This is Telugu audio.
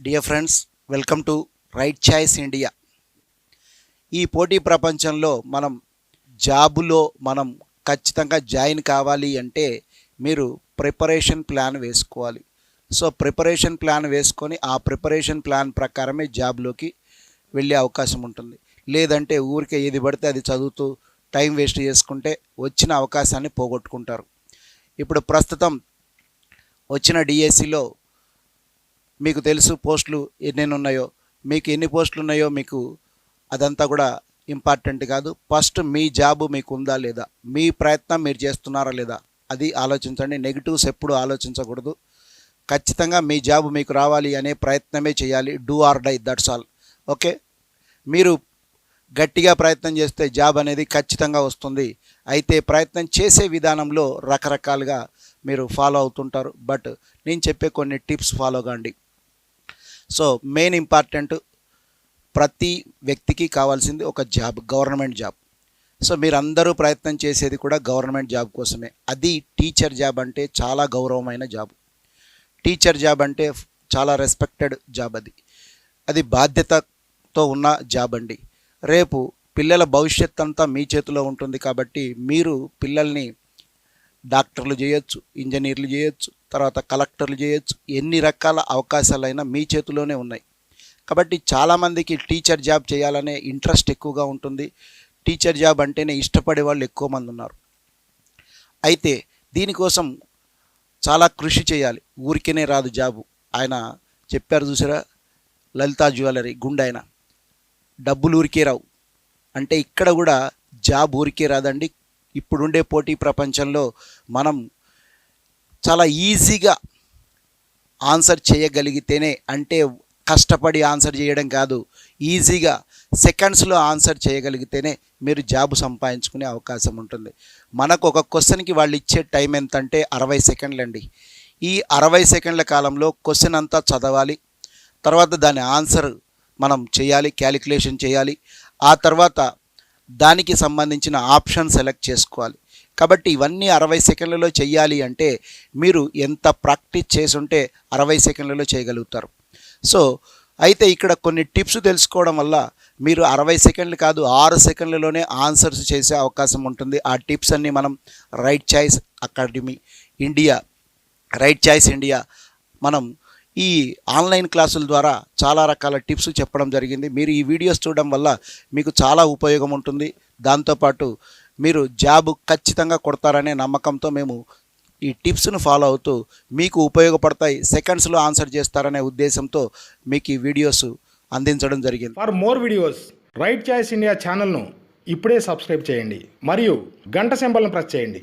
Dear friends welcome to Right Choice India ఈ పోటీ ప్రపంచంలో మనం జాబులో మనం ఖచ్చితంగా జాయిన్ కావాలి అంటే మీరు ప్రిపరేషన్ ప్లాన్ వేసుకోవాలి. సో ప్రిపరేషన్ ప్లాన్ వేసుకొని ఆ ప్రిపరేషన్ ప్లాన్ ప్రకారమే జాబ్లోకి వెళ్ళే అవకాశం ఉంటుంది. లేదంటే ఊరికే ఏది పడితే అది చదువుతూ టైం వేస్ట్ చేసుకుంటే వచ్చిన అవకాశాన్ని పోగొట్టుకుంటారు. ఇప్పుడు ప్రస్తుతం వచ్చిన డిఎస్సిలో మీకు తెలుసు పోస్టులు ఎన్నెన్ని ఉన్నాయో మీకు ఎన్ని పోస్టులు ఉన్నాయో మీకు అదంతా కూడా ఇంపార్టెంట్ కాదు. ఫస్ట్ మీ జాబ్ మీకు ఉందా లేదా? మీ ప్రయత్నం మీరు చేస్తున్నారా లేదా? అది ఆలోచించండి. నెగిటివ్స్ ఎప్పుడు ఆలోచించకూడదు. ఖచ్చితంగా మీ జాబ్ మీకు రావాలి అనే ప్రయత్నమే చేయాలి. Do or die that's all. Okay? మీరు గట్టిగా ప్రయత్నం చేస్తే జాబ్ అనేది ఖచ్చితంగా వస్తుంది. అయితే ప్రయత్నం చేసే విధానంలో రకరకాలుగా మీరు ఫాలో అవుతుంటారు. బట్ నేను చెప్పే కొన్ని టిప్స్ ఫాలో కాండి. సో మెయిన్ ఇంపార్టెంట్ ప్రతి వ్యక్తికి కావాల్సింది ఒక జాబ్ గవర్నమెంట్ జాబ్. సో మీరందరూ ప్రయత్నం చేసేది కూడా గవర్నమెంట్ జాబ్ కోసమే. అది టీచర్ జాబ్ అంటే చాలా గౌరవమైన జాబ్. టీచర్ జాబ్ అంటే చాలా రెస్పెక్టెడ్ జాబ్ అది. అది బాధ్యతతో ఉన్న జాబ్ అండి. రేపు పిల్లల భవిష్యత్ అంతా మీ చేతిలో ఉంటుంది కాబట్టి మీరు పిల్లల్ని డాక్టర్లు చేయొచ్చు ఇంజనీర్లు చేయొచ్చు తర్వాత కలెక్టర్లు చేయొచ్చు ఎన్ని రకాల అవకాశాలైనా మీ చేతిలోనే ఉన్నాయి. కాబట్టి చాలామందికి టీచర్ జాబ్ చేయాలనే ఇంట్రెస్ట్ ఎక్కువగా ఉంటుంది. టీచర్ జాబ్ అంటేనే ఇష్టపడే వాళ్ళు ఎక్కువ మంది ఉన్నారు. అయితే దీనికోసం చాలా కృషి చేయాలి. ఊరికేనే రాదు జాబు. ఆయన చెప్పారు చూసారా? లలితా జ్యువెలరీ గుండె ఆయన. డబ్బులు ఊరికే రావు. అంటే ఇక్కడ కూడా జాబ్ ఊరికే రాదండి. ఇప్పుడుండే పోటీ ప్రపంచంలో మనం చాలా ఈజీగా ఆన్సర్ చేయగలిగితేనే అంటే కష్టపడి ఆన్సర్ చేయడం కాదు ఈజీగా సెకండ్స్లో ఆన్సర్ చేయగలిగితేనే మీరు జాబ్ సంపాదించుకునే అవకాశం ఉంటుంది. మనకు ఒక క్వశ్చన్కి వాళ్ళు ఇచ్చే టైం ఎంత అంటే అరవై సెకండ్లు అండి ఈ అరవై సెకండ్ల కాలంలో క్వశ్చన్ అంతా చదవాలి తర్వాత దాని ఆన్సర్ మనం చేయాలి క్యాలిక్యులేషన్ చేయాలి ఆ తర్వాత దానికి సంబంధించిన ఆప్షన్ సెలెక్ట్ చేసుకోవాలి. కాబట్టి ఇవన్నీ అరవై సెకండ్లలో చేయాలి అంటే మీరు ఎంత ప్రాక్టీస్ చేసుంటే అరవై సెకండ్లలో చేయగలుగుతారు. సో అయితే ఇక్కడ కొన్ని టిప్స్ తెలుసుకోవడం వల్ల మీరు అరవై సెకండ్లు కాదు ఆరు సెకండ్లలోనే ఆన్సర్స్ చేసే అవకాశం ఉంటుంది. ఆ టిప్స్ అన్నీ మనం Right Choice Academy India Right Choice India మనం ఈ ఆన్లైన్ క్లాసుల ద్వారా చాలా రకాల టిప్స్ చెప్పడం జరిగింది. మీరు ఈ వీడియోస్ చూడడం వల్ల మీకు చాలా ఉపయోగం ఉంటుంది. దాంతోపాటు మీరు జాబ్ ఖచ్చితంగా కొడతారనే నమ్మకంతో మేము ఈ టిప్స్ను ఫాలో అవుతూ మీకు ఉపయోగపడతాయి సెకండ్స్లో ఆన్సర్ చేస్తారనే ఉద్దేశంతో మీకు ఈ వీడియోస్ అందించడం జరిగింది. For more videos Right Choice India ఛానల్ను ఇప్పుడే సబ్స్క్రైబ్ చేయండి. మరియు గంట సింబల్ను ప్రెస్ చేయండి.